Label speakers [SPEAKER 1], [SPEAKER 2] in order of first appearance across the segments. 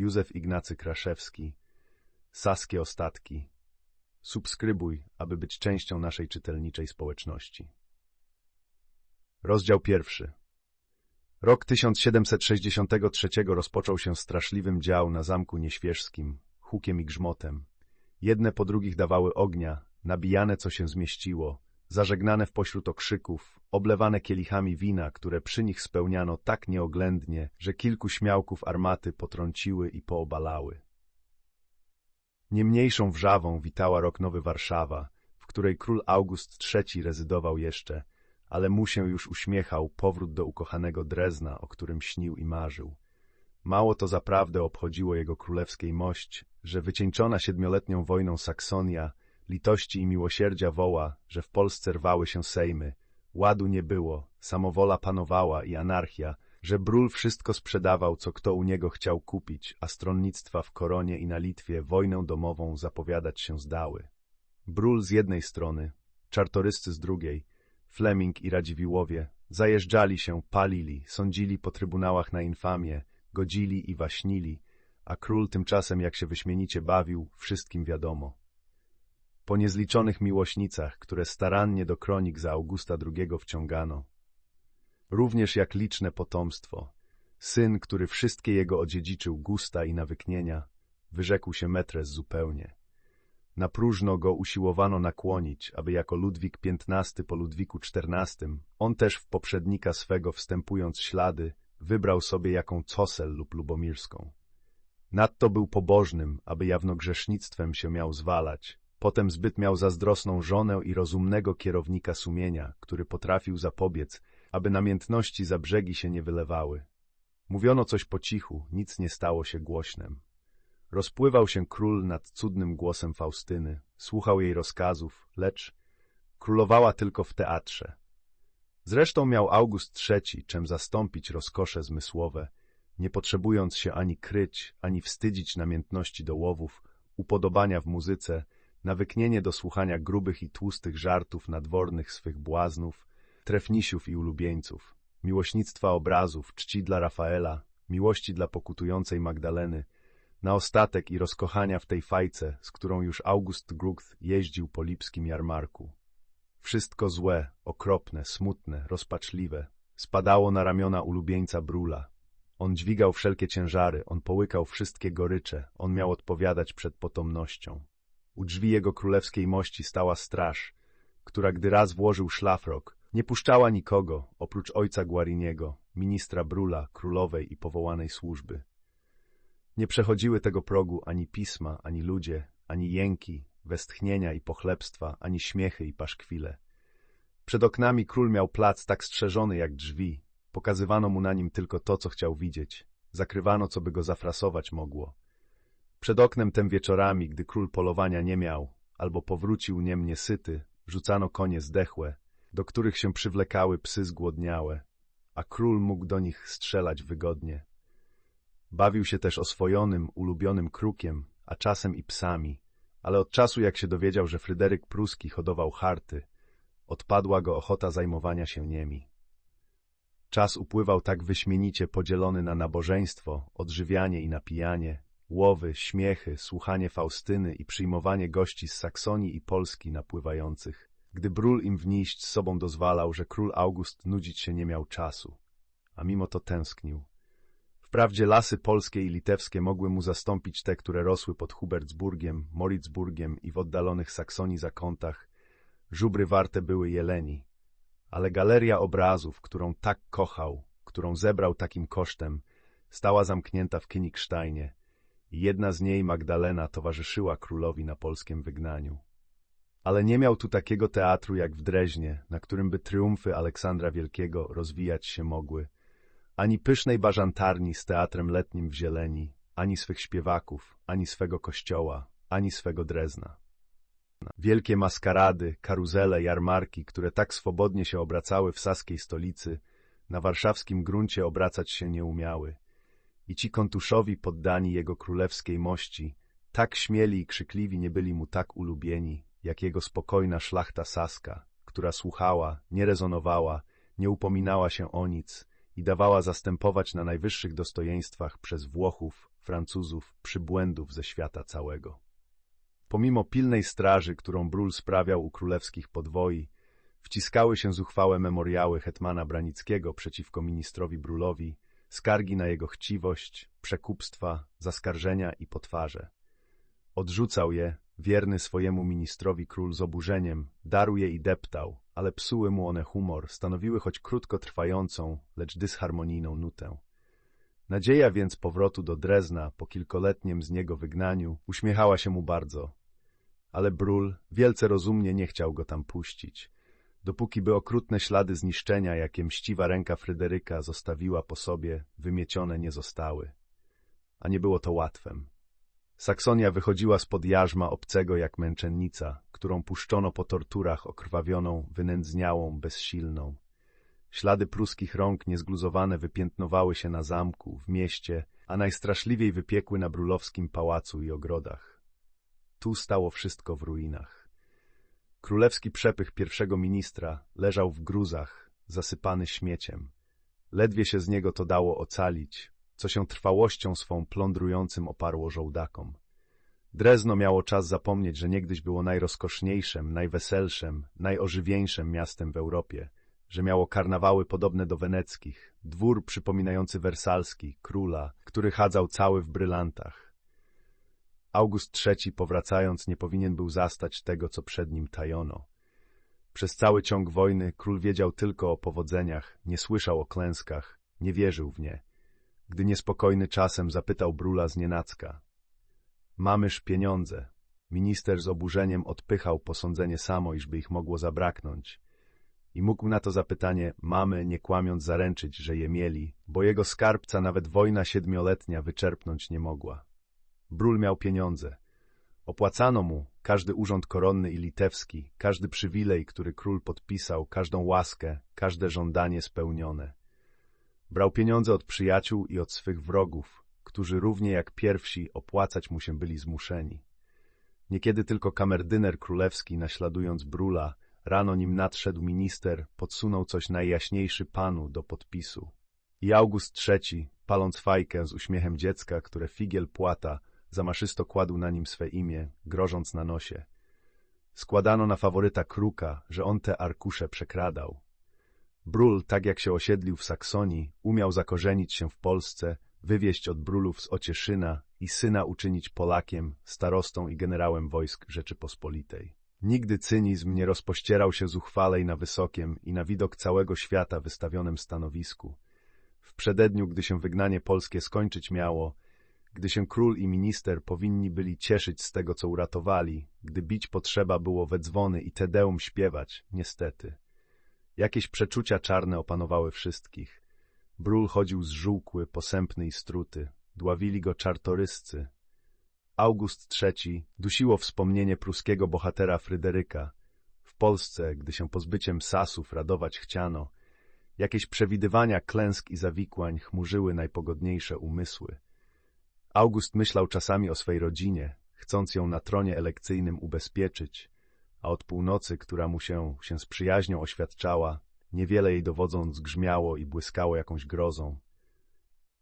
[SPEAKER 1] Józef Ignacy Kraszewski, Saskie Ostatki. Subskrybuj, aby być częścią naszej czytelniczej społeczności. Rozdział pierwszy. Rok 1763 rozpoczął się straszliwym dział na zamku nieświeżskim, hukiem i grzmotem. Jedne po drugich dawały ognia, nabijane co się zmieściło, zażegnane w pośród okrzyków, oblewane kielichami wina, które przy nich spełniano tak nieoględnie, że kilku śmiałków armaty potrąciły i poobalały. Niemniejszą wrzawą witała rok nowy Warszawa, w której król August III rezydował jeszcze, ale mu się już uśmiechał powrót do ukochanego Drezna, o którym śnił i marzył. Mało to zaprawdę obchodziło jego królewskiej mość, że wycieńczona siedmioletnią wojną Saksonia litości i miłosierdzia woła, że w Polsce rwały się sejmy, ładu nie było, samowola panowała i anarchia, że Brul wszystko sprzedawał, co kto u niego chciał kupić, a stronnictwa w Koronie i na Litwie wojnę domową zapowiadać się zdały. Brul z jednej strony, czartoryscy z drugiej, Fleming i Radziwiłowie zajeżdżali się, palili, sądzili po trybunałach na infamię, godzili i waśnili, a król tymczasem, jak się wyśmienicie bawił, wszystkim wiadomo. Po niezliczonych miłośnicach, które starannie do kronik za Augusta II wciągano, również jak liczne potomstwo, syn, który wszystkie jego odziedziczył gusta i nawyknienia, wyrzekł się metres zupełnie. Na próżno go usiłowano nakłonić, aby jako Ludwik XV po Ludwiku XIV, on też w poprzednika swego wstępując ślady, wybrał sobie jaką Cosel lub Lubomirską. Nadto był pobożnym, aby jawnogrzesznictwem się miał zwalać, potem zbyt miał zazdrosną żonę i rozumnego kierownika sumienia, który potrafił zapobiec, aby namiętności za brzegi się nie wylewały. Mówiono coś po cichu, nic nie stało się głośnem. Rozpływał się król nad cudnym głosem Faustyny, słuchał jej rozkazów, lecz królowała tylko w teatrze. Zresztą miał August III czym zastąpić rozkosze zmysłowe, nie potrzebując się ani kryć, ani wstydzić namiętności do łowów, upodobania w muzyce, nawyknienie do słuchania grubych i tłustych żartów nadwornych swych błaznów, trefnisiów i ulubieńców, miłośnictwa obrazów, czci dla Rafaela, miłości dla pokutującej Magdaleny, na ostatek i rozkochania w tej fajce, z którą już August Grucht jeździł po lipskim jarmarku. Wszystko złe, okropne, smutne, rozpaczliwe spadało na ramiona ulubieńca Brula. On dźwigał wszelkie ciężary, on połykał wszystkie gorycze, on miał odpowiadać przed potomnością. U drzwi jego królewskiej mości stała straż, która gdy raz włożył szlafrok, nie puszczała nikogo, oprócz ojca Guariniego, ministra Brula, królowej i powołanej służby. Nie przechodziły tego progu ani pisma, ani ludzie, ani jęki, westchnienia i pochlebstwa, ani śmiechy i paszkwile. Przed oknami król miał plac tak strzeżony jak drzwi. Pokazywano mu na nim tylko to, co chciał widzieć. Zakrywano, co by go zafrasować mogło. Przed oknem tem wieczorami, gdy król polowania nie miał, albo powrócił niemnie syty, rzucano konie zdechłe, do których się przywlekały psy zgłodniałe, a król mógł do nich strzelać wygodnie. Bawił się też oswojonym, ulubionym krukiem, a czasem i psami, ale od czasu jak się dowiedział, że Fryderyk Pruski hodował harty, odpadła go ochota zajmowania się niemi. Czas upływał tak wyśmienicie podzielony na nabożeństwo, odżywianie i napijanie, łowy, śmiechy, słuchanie Faustyny i przyjmowanie gości z Saksonii i Polski napływających, gdy Brul im wnieść z sobą dozwalał, że król August nudzić się nie miał czasu, a mimo to tęsknił. Wprawdzie lasy polskie i litewskie mogły mu zastąpić te, które rosły pod Hubertsburgiem, Moritzburgiem i w oddalonych Saksonii zakątach. Żubry warte były jeleni. Ale galeria obrazów, którą tak kochał, którą zebrał takim kosztem, stała zamknięta w Königsteinie jedna z niej, Magdalena, towarzyszyła królowi na polskim wygnaniu. Ale nie miał tu takiego teatru jak w Dreźnie, na którym by triumfy Aleksandra Wielkiego rozwijać się mogły – ani pysznej bażantarni z teatrem letnim w zieleni, ani swych śpiewaków, ani swego kościoła, ani swego Drezna. Wielkie maskarady, karuzele, jarmarki, które tak swobodnie się obracały w saskiej stolicy, na warszawskim gruncie obracać się nie umiały. I ci kontuszowi poddani jego królewskiej mości, tak śmieli i krzykliwi nie byli mu tak ulubieni, jak jego spokojna szlachta saska, która słuchała, nie rezonowała, nie upominała się o nic, i dawała zastępować na najwyższych dostojeństwach przez Włochów, Francuzów, przybłędów ze świata całego. Pomimo pilnej straży, którą Brul sprawiał u królewskich podwoi, wciskały się zuchwałe memoriały hetmana Branickiego przeciwko ministrowi Brulowi, skargi na jego chciwość, przekupstwa, zaskarżenia i potwarze. Odrzucał je, wierny swojemu ministrowi król z oburzeniem, darł je i deptał, ale psuły mu one humor, stanowiły choć krótko trwającą, lecz dysharmonijną nutę. Nadzieja więc powrotu do Drezna po kilkoletnim z niego wygnaniu uśmiechała się mu bardzo. Ale Brul wielce rozumnie nie chciał go tam puścić, dopóki by okrutne ślady zniszczenia, jakie mściwa ręka Fryderyka zostawiła po sobie, wymiecione nie zostały. A nie było to łatwem. Saksonia wychodziła spod jarzma obcego jak męczennica, którą puszczono po torturach okrwawioną, wynędzniałą, bezsilną. Ślady pruskich rąk niezgluzowane wypiętnowały się na zamku, w mieście, a najstraszliwiej wypiekły na brulowskim pałacu i ogrodach. Tu stało wszystko w ruinach. Królewski przepych pierwszego ministra leżał w gruzach, zasypany śmieciem. Ledwie się z niego to dało ocalić, co się trwałością swą plądrującym oparło żołdakom. Drezno miało czas zapomnieć, że niegdyś było najrozkoszniejszym, najweselszym, najożywieńszym miastem w Europie, że miało karnawały podobne do weneckich, dwór przypominający wersalski, króla, który chadzał cały w brylantach. August III, powracając, nie powinien był zastać tego, co przed nim tajono. Przez cały ciąg wojny król wiedział tylko o powodzeniach, nie słyszał o klęskach, nie wierzył w nie. Gdy niespokojny czasem zapytał Brula z nienacka. Mamyż pieniądze. Minister z oburzeniem odpychał posądzenie samo, iżby ich mogło zabraknąć. I mógł na to zapytanie mamy, nie kłamiąc, zaręczyć, że je mieli, bo jego skarbca nawet wojna siedmioletnia wyczerpnąć nie mogła. Brul miał pieniądze. Opłacano mu każdy urząd koronny i litewski, każdy przywilej, który król podpisał, każdą łaskę, każde żądanie spełnione. Brał pieniądze od przyjaciół i od swych wrogów, którzy równie jak pierwsi opłacać mu się byli zmuszeni. Niekiedy tylko kamerdyner królewski, naśladując Brula, rano nim nadszedł minister, podsunął coś najjaśniejszy panu do podpisu. I August III, paląc fajkę z uśmiechem dziecka, które figiel płata, zamaszysto kładł na nim swe imię, grożąc na nosie. Składano na faworyta Kruka, że on te arkusze przekradał. Brul, tak jak się osiedlił w Saksonii, umiał zakorzenić się w Polsce, wywieźć od Brulów z Ocieszyna i syna uczynić Polakiem, starostą i generałem wojsk Rzeczypospolitej. Nigdy cynizm nie rozpościerał się zuchwalej na wysokiem i na widok całego świata wystawionym stanowisku. W przededniu, gdy się wygnanie polskie skończyć miało, gdy się król i minister powinni byli cieszyć z tego, co uratowali, gdy bić potrzeba było we dzwony i tedeum śpiewać, niestety. Jakieś przeczucia czarne opanowały wszystkich. Brul chodził zżółkły, posępny i struty. Dławili go czartoryscy. August III dusiło wspomnienie pruskiego bohatera Fryderyka. W Polsce, gdy się pozbyciem Sasów radować chciano, jakieś przewidywania klęsk i zawikłań chmurzyły najpogodniejsze umysły. August myślał czasami o swej rodzinie, chcąc ją na tronie elekcyjnym ubezpieczyć, a od północy, która mu się, się z przyjaźnią oświadczała, niewiele jej dowodząc grzmiało i błyskało jakąś grozą.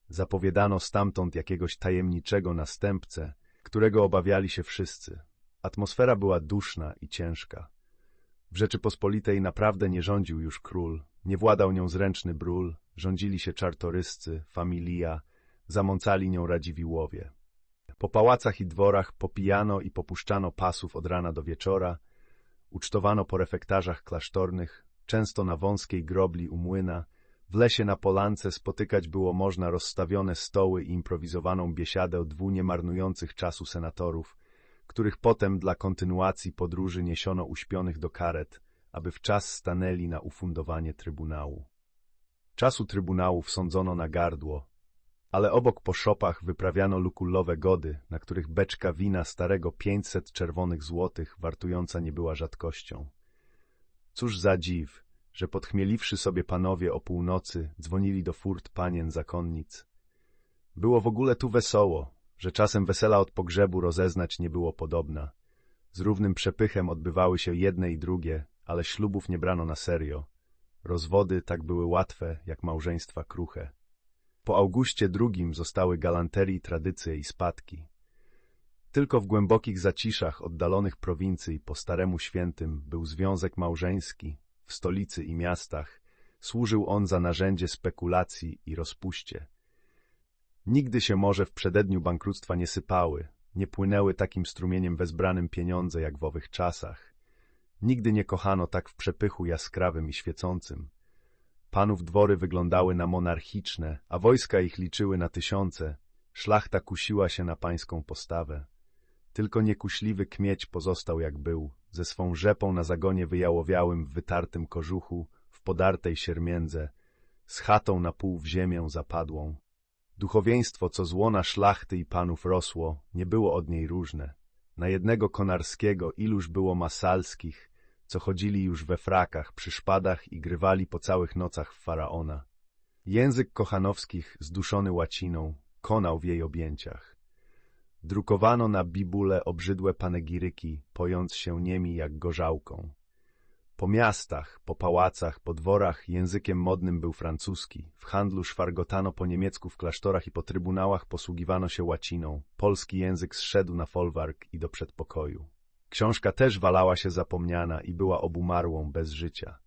[SPEAKER 1] Zapowiadano stamtąd jakiegoś tajemniczego następcę, którego obawiali się wszyscy. Atmosfera była duszna i ciężka. W Rzeczypospolitej naprawdę nie rządził już król, nie władał nią zręczny brul, rządzili się czartoryscy, familia, zamącali nią radziwiłowie. Po pałacach i dworach popijano i popuszczano pasów od rana do wieczora, ucztowano po refektarzach klasztornych, często na wąskiej grobli u młyna, w lesie na polance spotykać było można rozstawione stoły i improwizowaną biesiadę dwu niemarnujących czasu senatorów, których potem dla kontynuacji podróży niesiono uśpionych do karet, aby w czas stanęli na ufundowanie trybunału. Czasu trybunałów sądzono na gardło, ale obok po szopach wyprawiano lukullowe gody, na których beczka wina starego pięćset czerwonych złotych wartująca nie była rzadkością. Cóż za dziw, że podchmieliwszy sobie panowie o północy, dzwonili do furt panien zakonnic. Było w ogóle tu wesoło, że czasem wesela od pogrzebu rozeznać nie było podobna. Z równym przepychem odbywały się jedne i drugie, ale ślubów nie brano na serio. Rozwody tak były łatwe, jak małżeństwa kruche. Po Augustie II zostały galanterii, tradycje i spadki. Tylko w głębokich zaciszach oddalonych prowincji po Staremu Świętym był związek małżeński, w stolicy i miastach, służył on za narzędzie spekulacji i rozpuście. Nigdy się może w przededniu bankructwa nie sypały, nie płynęły takim strumieniem wezbranym pieniądze jak w owych czasach. Nigdy nie kochano tak w przepychu jaskrawym i świecącym. Panów dwory wyglądały na monarchiczne, a wojska ich liczyły na tysiące. Szlachta kusiła się na pańską postawę. Tylko niekuśliwy kmieć pozostał jak był, ze swą rzepą na zagonie wyjałowiałym w wytartym kożuchu, w podartej siermiędze, z chatą na pół w ziemię zapadłą. Duchowieństwo, co z łona szlachty i panów rosło, nie było od niej różne. Na jednego konarskiego iluż było masalskich, co chodzili już we frakach, przy szpadach i grywali po całych nocach w faraona. Język kochanowskich, zduszony łaciną, konał w jej objęciach. Drukowano na bibule obrzydłe panegiryki, pojąc się niemi jak gorzałką. Po miastach, po pałacach, po dworach językiem modnym był francuski, w handlu szwargotano po niemiecku w klasztorach i po trybunałach posługiwano się łaciną, polski język zszedł na folwark i do przedpokoju. Książka też walała się zapomniana i była obumarłą bez życia.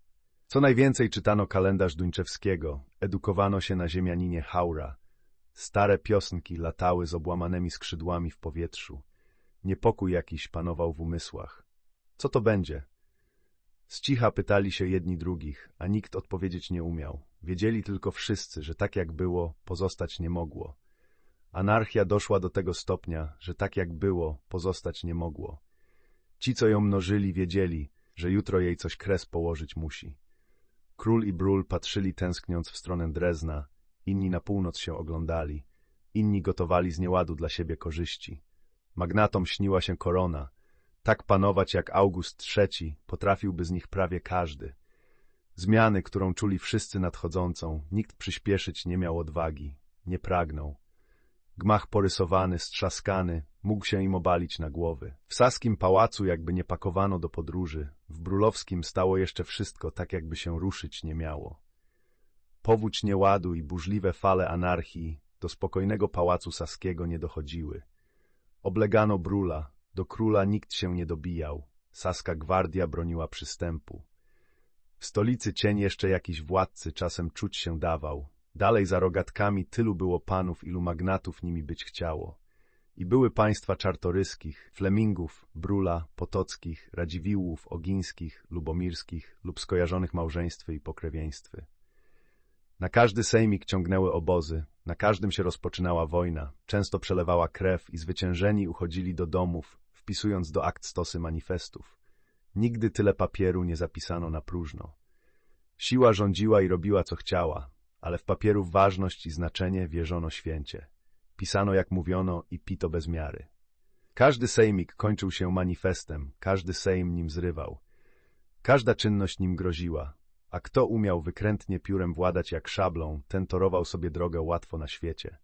[SPEAKER 1] Co najwięcej czytano kalendarz Duńczewskiego, edukowano się na ziemianinie Haura. Stare piosnki latały z obłamanymi skrzydłami w powietrzu. Niepokój jakiś panował w umysłach. Co to będzie? Z cicha pytali się jedni drugich, a nikt odpowiedzieć nie umiał. Wiedzieli tylko wszyscy, że tak jak było, pozostać nie mogło. Anarchia doszła do tego stopnia, że tak jak było, pozostać nie mogło. Ci, co ją mnożyli, wiedzieli, że jutro jej coś kres położyć musi. Król i Brul patrzyli tęskniąc w stronę Drezna, inni na północ się oglądali, inni gotowali z nieładu dla siebie korzyści. Magnatom śniła się korona, tak panować jak August III potrafiłby z nich prawie każdy. Zmiany, którą czuli wszyscy nadchodzącą, nikt przyspieszyć nie miał odwagi, nie pragnął. Gmach porysowany, strzaskany, mógł się im obalić na głowy. W saskim pałacu jakby nie pakowano do podróży, w brulowskim stało jeszcze wszystko tak, jakby się ruszyć nie miało. Powódź nieładu i burzliwe fale anarchii do spokojnego pałacu saskiego nie dochodziły. Oblegano brula, do króla nikt się nie dobijał, saska gwardia broniła przystępu. W stolicy cień jeszcze jakiś władcy czasem czuć się dawał, Dalej za rogatkami tylu było panów, ilu magnatów nimi być chciało. I były państwa czartoryskich, flemingów, brula, potockich, radziwiłłów, ogińskich, lubomirskich lub skojarzonych małżeństwy i pokrewieństwy. Na każdy sejmik ciągnęły obozy, na każdym się rozpoczynała wojna, często przelewała krew i zwyciężeni uchodzili do domów, wpisując do akt stosy manifestów. Nigdy tyle papieru nie zapisano na próżno. Siła rządziła i robiła co chciała, ale w papieru ważność i znaczenie wierzono święcie. Pisano jak mówiono i pito bez miary. Każdy sejmik kończył się manifestem, każdy sejm nim zrywał. Każda czynność nim groziła, a kto umiał wykrętnie piórem władać jak szablą, ten torował sobie drogę łatwo na świecie.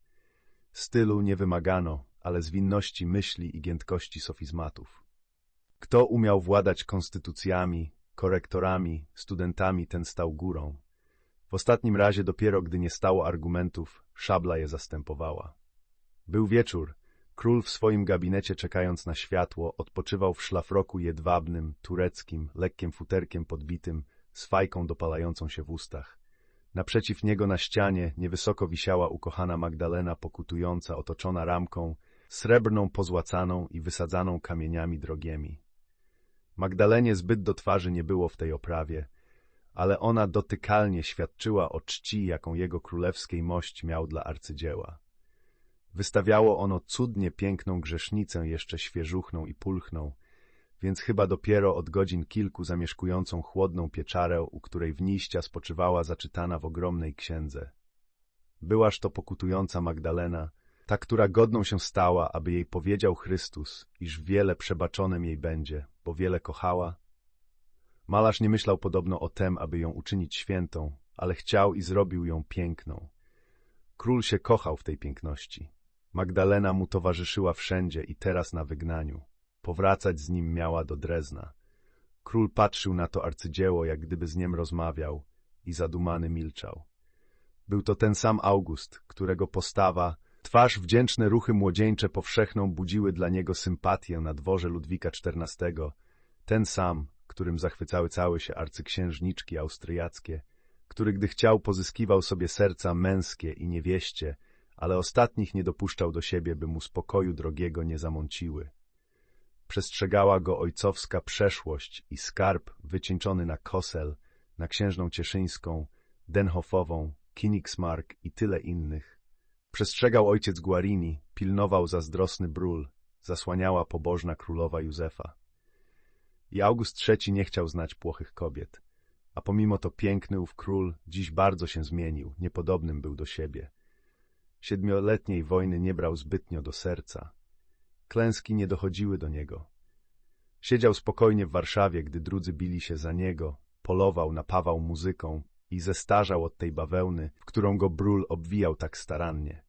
[SPEAKER 1] Stylu nie wymagano, ale zwinności myśli i giętkości sofizmatów. Kto umiał władać konstytucjami, korektorami, studentami, ten stał górą. W ostatnim razie dopiero gdy nie stało argumentów, szabla je zastępowała. Był wieczór. Król w swoim gabinecie czekając na światło odpoczywał w szlafroku jedwabnym, tureckim, lekkim futerkiem podbitym, z fajką dopalającą się w ustach. Naprzeciw niego na ścianie niewysoko wisiała ukochana Magdalena pokutująca, otoczona ramką, srebrną pozłacaną i wysadzaną kamieniami drogiemi. Magdalenie zbyt do twarzy nie było w tej oprawie, ale ona dotykalnie świadczyła o czci, jaką jego królewskiej mość miał dla arcydzieła. Wystawiało ono cudnie piękną grzesznicę, jeszcze świeżuchną i pulchną, więc chyba dopiero od godzin kilku zamieszkującą chłodną pieczarę, u której wniścia spoczywała zaczytana w ogromnej księdze. Byłaż to pokutująca Magdalena, ta, która godną się stała, aby jej powiedział Chrystus, iż wiele przebaczonem jej będzie, bo wiele kochała, Malarz nie myślał podobno o tem, aby ją uczynić świętą, ale chciał i zrobił ją piękną. Król się kochał w tej piękności. Magdalena mu towarzyszyła wszędzie i teraz na wygnaniu. Powracać z nim miała do Drezna. Król patrzył na to arcydzieło, jak gdyby z niem rozmawiał i zadumany milczał. Był to ten sam August, którego postawa, twarz, wdzięczne ruchy młodzieńcze powszechną budziły dla niego sympatię na dworze Ludwika XIV, ten sam, którym zachwycały całe się arcyksiężniczki austriackie, który gdy chciał pozyskiwał sobie serca męskie i niewieście, ale ostatnich nie dopuszczał do siebie, by mu spokoju drogiego nie zamąciły. Przestrzegała go ojcowska przeszłość i skarb wycieńczony na Kosel, na księżną cieszyńską, Denhofową, Kinigsmark i tyle innych. Przestrzegał ojciec Guarini, pilnował zazdrosny Brul, zasłaniała pobożna królowa Józefa. I August III nie chciał znać płochych kobiet. A pomimo to piękny ów król dziś bardzo się zmienił, niepodobnym był do siebie. Siedmioletniej wojny nie brał zbytnio do serca. Klęski nie dochodziły do niego. Siedział spokojnie w Warszawie, gdy drudzy bili się za niego, polował, napawał muzyką i zestarzał od tej bawełny, w którą go bról obwijał tak starannie.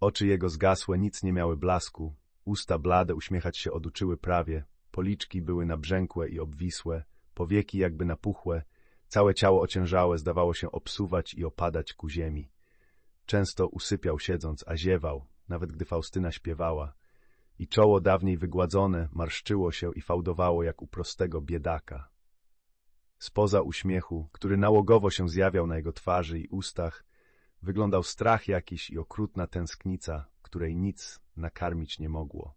[SPEAKER 1] Oczy jego zgasłe nic nie miały blasku, usta blade uśmiechać się oduczyły prawie, policzki były nabrzękłe i obwisłe, powieki jakby napuchłe, całe ciało ociężałe zdawało się obsuwać i opadać ku ziemi. Często usypiał siedząc, a ziewał, nawet gdy Faustyna śpiewała, i czoło dawniej wygładzone marszczyło się i fałdowało jak u prostego biedaka. Spoza uśmiechu, który nałogowo się zjawiał na jego twarzy i ustach, wyglądał strach jakiś i okrutna tęsknica, której nic nakarmić nie mogło.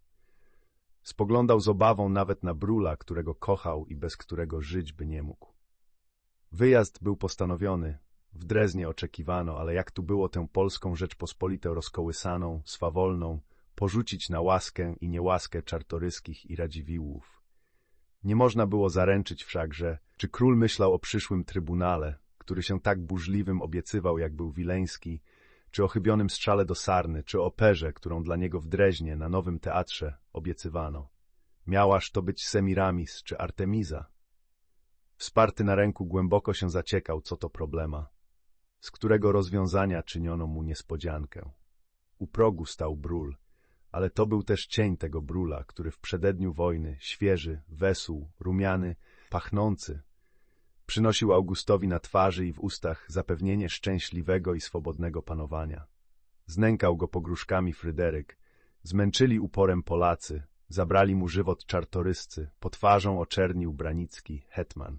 [SPEAKER 1] Spoglądał z obawą nawet na Brula, którego kochał i bez którego żyć by nie mógł. Wyjazd był postanowiony, w Dreznie oczekiwano, ale jak tu było tę polską Rzeczpospolitę rozkołysaną, swawolną, porzucić na łaskę i niełaskę czartoryskich i radziwiłłów. Nie można było zaręczyć wszakże, czy król myślał o przyszłym trybunale, który się tak burzliwym obiecywał, jak był wileński, czy o chybionym strzale do Sarny, czy o operze, którą dla niego w Dreźnie, na nowym teatrze, obiecywano. Miałaż to być Semiramis czy Artemiza. Wsparty na ręku głęboko się zaciekał, co to problema, z którego rozwiązania czyniono mu niespodziankę. U progu stał Brul, ale to był też cień tego Brula, który w przededniu wojny, świeży, wesół, rumiany, pachnący, Przynosił Augustowi na twarzy i w ustach zapewnienie szczęśliwego i swobodnego panowania. Znękał go pogróżkami Fryderyk, zmęczyli uporem Polacy, zabrali mu żywot czartoryscy, po twarzą oczernił Branicki, hetman.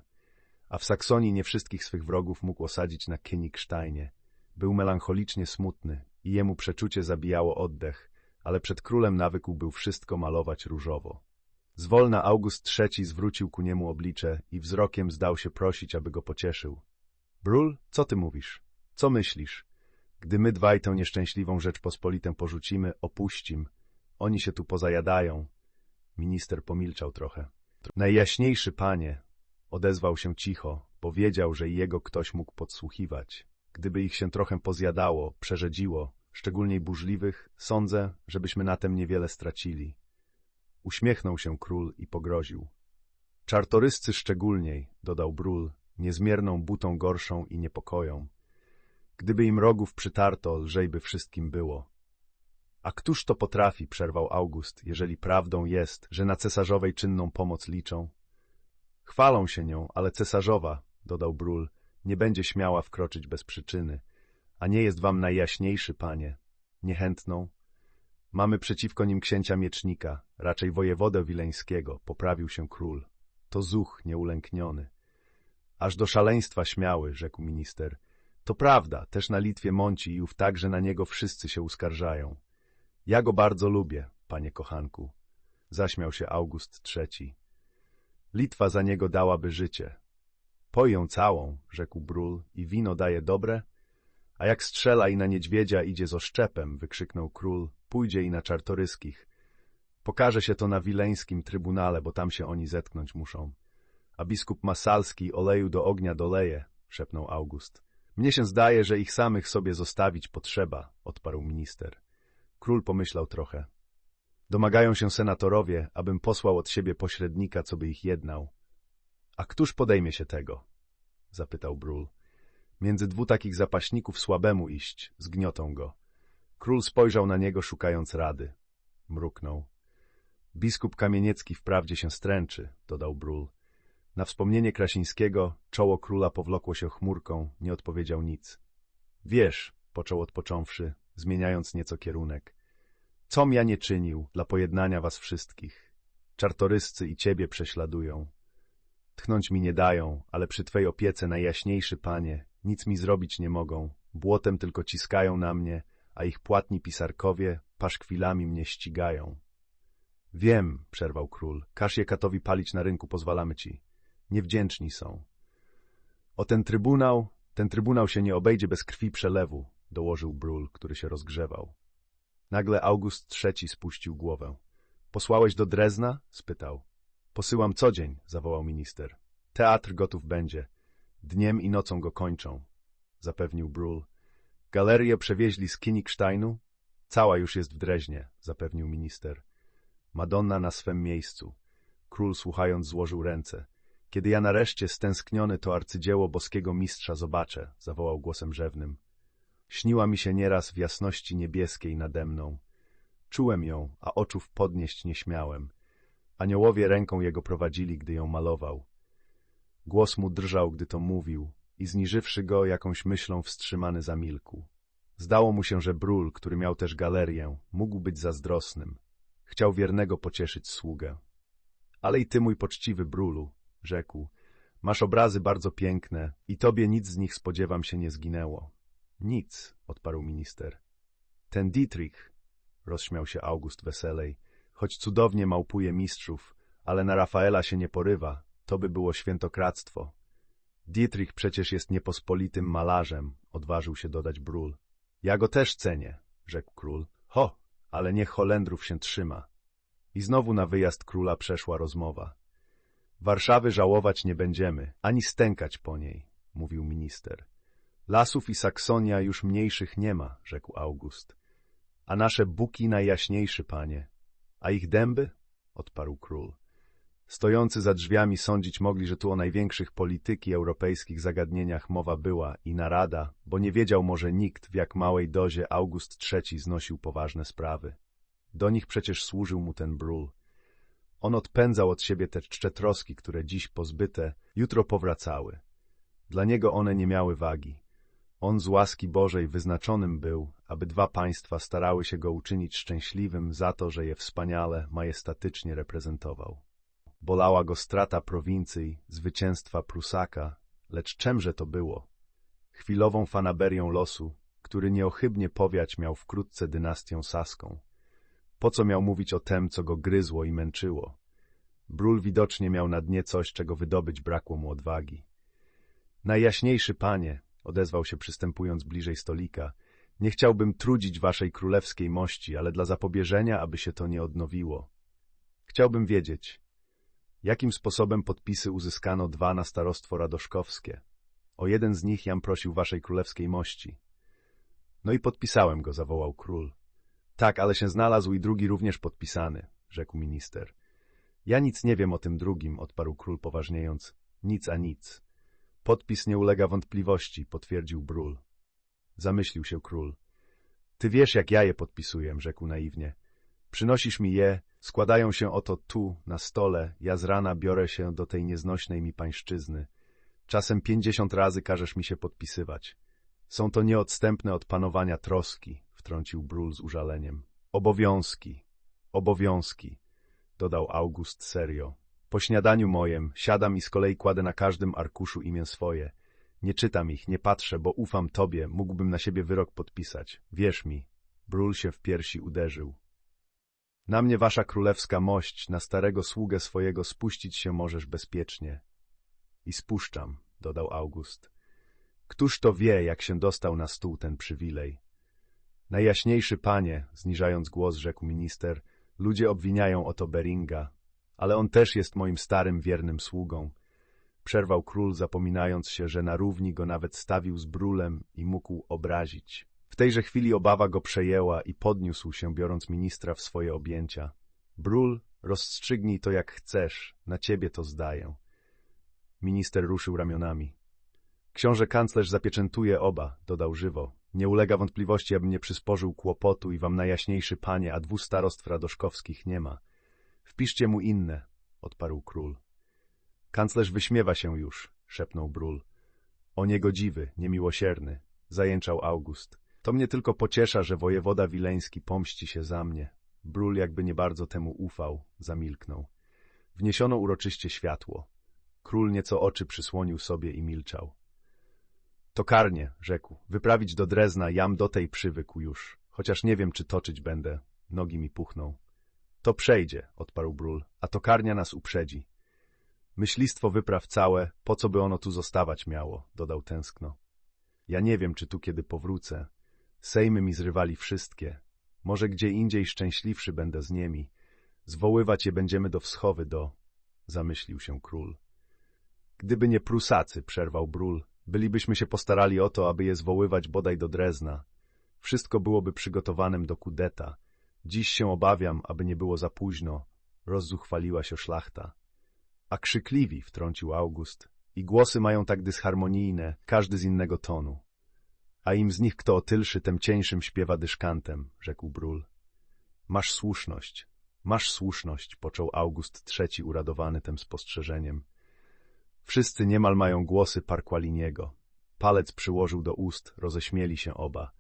[SPEAKER 1] A w Saksonii nie wszystkich swych wrogów mógł osadzić na Königsteinie. Był melancholicznie smutny i jemu przeczucie zabijało oddech, ale przed królem nawykł był wszystko malować różowo. Zwolna August III zwrócił ku niemu oblicze i wzrokiem zdał się prosić, aby go pocieszył. Brul, co ty mówisz? Co myślisz? Gdy my dwaj tę nieszczęśliwą Rzeczpospolitę porzucimy, opuścim. Oni się tu pozajadają. Minister pomilczał trochę. Najjaśniejszy panie, odezwał się cicho, bo wiedział, że jego ktoś mógł podsłuchiwać. Gdyby ich się trochę pozjadało, przerzedziło, szczególnie burzliwych, sądzę, żebyśmy na tem niewiele stracili. Uśmiechnął się król i pogroził. Czartoryscy szczególniej, dodał Brul, niezmierną butą gorszą i niepokoją. Gdyby im rogów przytarto, lżej by wszystkim było. A któż to potrafi, przerwał August, jeżeli prawdą jest, że na cesarzowej czynną pomoc liczą? Chwalą się nią, ale cesarzowa, dodał Brul, nie będzie śmiała wkroczyć bez przyczyny. A nie jest wam najjaśniejszy, panie. Niechętną, Mamy przeciwko nim księcia miecznika, raczej wojewodę wileńskiego, poprawił się król. To zuch nieulękniony. Aż do szaleństwa śmiały, rzekł minister. To prawda, też na Litwie mąci i ów tak, że na niego wszyscy się uskarżają. Ja go bardzo lubię, panie kochanku. Zaśmiał się August III. Litwa za niego dałaby życie. Poj ją całą, rzekł Brul, i wino daje dobre? A jak strzela i na niedźwiedzia idzie z oszczepem, wykrzyknął król, pójdzie i na czartoryskich. Pokaże się to na wileńskim trybunale, bo tam się oni zetknąć muszą. A biskup Masalski oleju do ognia doleje, szepnął August. Mnie się zdaje, że ich samych sobie zostawić potrzeba, odparł minister. Król pomyślał trochę. Domagają się senatorowie, abym posłał od siebie pośrednika, co by ich jednał. A któż podejmie się tego? zapytał Brul. Między dwu takich zapaśników słabemu iść, zgniotą go. Król spojrzał na niego, szukając rady. Mruknął. Biskup Kamieniecki wprawdzie się stręczy, dodał Brul. Na wspomnienie Krasińskiego czoło króla powlokło się chmurką, nie odpowiedział nic. Wiesz, począł odpocząwszy, zmieniając nieco kierunek. Com ja nie czynił dla pojednania was wszystkich? Czartoryscy i ciebie prześladują. Tchnąć mi nie dają, ale przy twej opiece, najjaśniejszy panie, nic mi zrobić nie mogą. Błotem tylko ciskają na mnie, a ich płatni pisarkowie paszkwilami mnie ścigają. Wiem, przerwał król, każ je katowi palić na rynku, pozwalamy ci. Niewdzięczni są. O ten trybunał, ten trybunał się nie obejdzie bez krwi przelewu, dołożył Brul, który się rozgrzewał. Nagle August III spuścił głowę. Posłałeś do Drezna? spytał. Posyłam co dzień, zawołał minister. Teatr gotów będzie. Dniem i nocą go kończą, zapewnił Brul. Galerię przewieźli z Kiniksteinu? Cała już jest w Dreźnie, zapewnił minister. Madonna na swem miejscu. Król słuchając złożył ręce. Kiedy ja nareszcie stęskniony to arcydzieło boskiego mistrza zobaczę, zawołał głosem rzewnym. Śniła mi się nieraz w jasności niebieskiej nade mną. Czułem ją, a oczów podnieść nie śmiałem. Aniołowie ręką jego prowadzili, gdy ją malował. Głos mu drżał, gdy to mówił, i zniżywszy go jakąś myślą wstrzymany zamilkł. Zdało mu się, że Brul, który miał też galerię, mógł być zazdrosnym. Chciał wiernego pocieszyć sługę. Ale i ty, mój poczciwy Brulu, rzekł, masz obrazy bardzo piękne i tobie nic z nich spodziewam się nie zginęło. Nic, odparł minister. Ten Dietrich, rozśmiał się August weselej, choć cudownie małpuje mistrzów, ale na Rafaela się nie porywa, to by było świętokradztwo. Dietrich przecież jest niepospolitym malarzem, odważył się dodać Brul. Ja go też cenię, rzekł król. Ho, ale niech Holendrów się trzyma. I znowu na wyjazd króla przeszła rozmowa. Warszawy żałować nie będziemy, ani stękać po niej, mówił minister. Lasów i Saksonia już mniejszych nie ma, rzekł August. A nasze buki najjaśniejszy, panie. A ich dęby? odparł król. Stojący za drzwiami sądzić mogli, że tu o największych polityki europejskich zagadnieniach mowa była i narada, bo nie wiedział może nikt, w jak małej dozie August III znosił poważne sprawy. Do nich przecież służył mu ten brul. On odpędzał od siebie te czcze troski, które dziś pozbyte, jutro powracały. Dla niego one nie miały wagi. On z łaski Bożej wyznaczonym był, aby dwa państwa starały się go uczynić szczęśliwym za to, że je wspaniale, majestatycznie reprezentował. Bolała go strata prowincji, zwycięstwa Prusaka, lecz czemże to było? Chwilową fanaberią losu, który nieochybnie powiać miał wkrótce dynastią saską. Po co miał mówić o tem, co go gryzło i męczyło? Brul widocznie miał na dnie coś, czego wydobyć brakło mu odwagi. Najjaśniejszy panie, odezwał się przystępując bliżej stolika, nie chciałbym trudzić waszej królewskiej mości, ale dla zapobieżenia, aby się to nie odnowiło. Chciałbym wiedzieć, jakim sposobem podpisy uzyskano dwa na starostwo radoszkowskie. O jeden z nich jam prosił waszej królewskiej mości. No i podpisałem go, zawołał król. Tak, ale się znalazł i drugi również podpisany, rzekł minister. Ja nic nie wiem o tym drugim, odparł król poważniejąc. Nic a nic. Podpis nie ulega wątpliwości, potwierdził Brul. Zamyślił się król. Ty wiesz, jak ja je podpisuję, rzekł naiwnie. Przynosisz mi je, składają się oto tu, na stole, ja z rana biorę się do tej nieznośnej mi pańszczyzny. Czasem pięćdziesiąt razy każesz mi się podpisywać. Są to nieodstępne od panowania troski, wtrącił Brul z użaleniem. Obowiązki, obowiązki, dodał August serio. Po śniadaniu mojem siadam i z kolei kładę na każdym arkuszu imię swoje. Nie czytam ich, nie patrzę, bo ufam tobie, mógłbym na siebie wyrok podpisać. Wierz mi. Brul się w piersi uderzył. Na mnie wasza królewska mość, na starego sługę swojego spuścić się możesz bezpiecznie. I spuszczam, dodał August. Któż to wie, jak się dostał na stół ten przywilej? Najjaśniejszy panie, zniżając głos, rzekł minister, ludzie obwiniają o to Beringa, ale on też jest moim starym, wiernym sługą. Przerwał król, zapominając się, że na równi go nawet stawił z brulem i mógł obrazić. W tejże chwili obawa go przejęła i podniósł się, biorąc ministra w swoje objęcia. Brul, rozstrzygnij to jak chcesz, na ciebie to zdaję. Minister ruszył ramionami. Książę kanclerz zapieczętuje oba, dodał żywo. Nie ulega wątpliwości, abym nie przysporzył kłopotu i wam najjaśniejszy panie, a dwóch starostw radoszkowskich nie ma. Wpiszcie mu inne, odparł król. Kanclerz wyśmiewa się już, szepnął Brul. O niegodziwy, niemiłosierny. zajęczał August. To mnie tylko pociesza, że wojewoda wileński pomści się za mnie. Brul jakby nie bardzo temu ufał, zamilknął. Wniesiono uroczyście światło. Król nieco oczy przysłonił sobie i milczał. To karnie, rzekł. Wyprawić do Drezna jam do tej przywykł już. Chociaż nie wiem, czy toczyć będę. Nogi mi puchną. To przejdzie, odparł Brul, a tokarnia nas uprzedzi. Myślistwo wypraw całe, po co by ono tu zostawać miało, dodał tęskno. Ja nie wiem, czy tu kiedy powrócę. Sejmy mi zrywali wszystkie. Może gdzie indziej szczęśliwszy będę z niemi. Zwoływać je będziemy do wschowy do... Zamyślił się król. Gdyby nie Prusacy, przerwał Brul, bylibyśmy się postarali o to, aby je zwoływać bodaj do Drezna. Wszystko byłoby przygotowanym do kudeta. Dziś się obawiam, aby nie było za późno. Rozzuchwaliła się szlachta. A krzykliwi, wtrącił August. I głosy mają tak dysharmonijne, każdy z innego tonu. A im z nich kto otylszy, tym cieńszym śpiewa dyszkantem, rzekł Brul. Masz słuszność, masz słuszność, począł August III uradowany tym spostrzeżeniem. Wszyscy niemal mają głosy Parqualiniego. Palec przyłożył do ust, roześmieli się oba.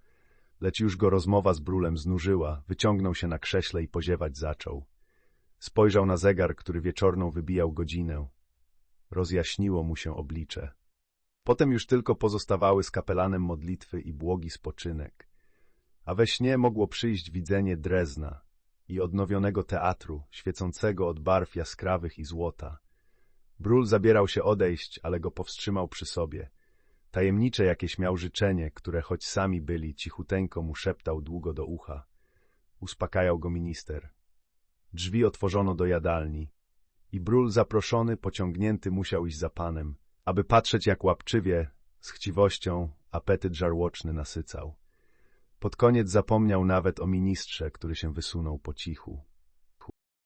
[SPEAKER 1] Lecz już go rozmowa z Brulem znużyła, wyciągnął się na krześle i poziewać zaczął. Spojrzał na zegar, który wieczorną wybijał godzinę. Rozjaśniło mu się oblicze. Potem już tylko pozostawały z kapelanem modlitwy i błogi spoczynek. A we śnie mogło przyjść widzenie Drezna i odnowionego teatru, świecącego od barw jaskrawych i złota. Brul zabierał się odejść, ale go powstrzymał przy sobie. Tajemnicze jakieś miał życzenie, które choć sami byli, cichuteńko mu szeptał długo do ucha. Uspokajał go minister. Drzwi otworzono do jadalni i Brul zaproszony, pociągnięty musiał iść za panem, aby patrzeć jak łapczywie, z chciwością, apetyt żarłoczny nasycał. Pod koniec zapomniał nawet o ministrze, który się wysunął po cichu.